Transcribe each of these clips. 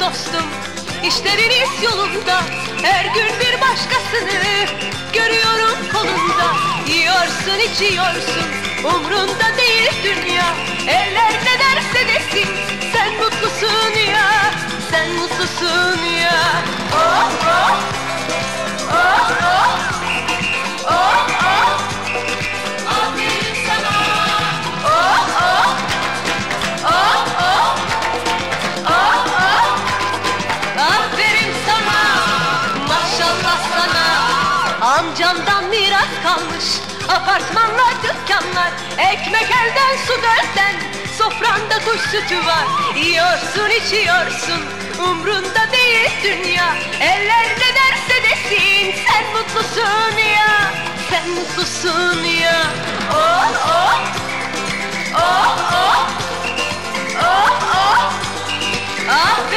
dostum. İşleriniz yolunda. Her gün bir başkasını Görüyorum kolunda. Yiyorsun içiyorsun. Umrunda değil dünya. Eller ne derse desin. Sen mutlusun ya. Sen mutlusun ya. Oh Oh. Oh Oh Amcamdan miras kalmış Apartmanlar, dükkanlar Ekmek elden, su gölden. Sofranda kuş sütü var Yiyorsun, içiyorsun. Umrunda değil dünya Eller ne derse desin. Sen mutlusun ya Sen mutlusun ya. Oh oh. Oh oh. Oh oh. Aferin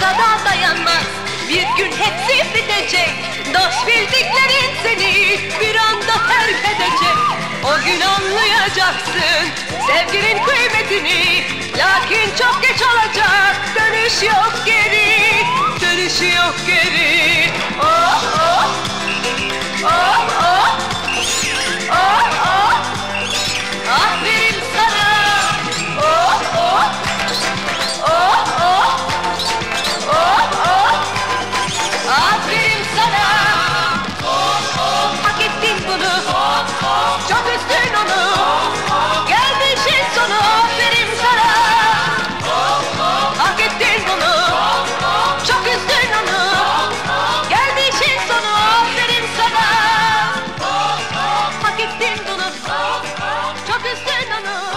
Hazıra da dayanmaz. Bir gün hepsi bitecek. Dost bildiklerin seni Bir anda terk edecek. O gün anlayacaksın Sevginin kıymetini. Lakin çok geç olacak. Dönüş yok into the sun. Shut this in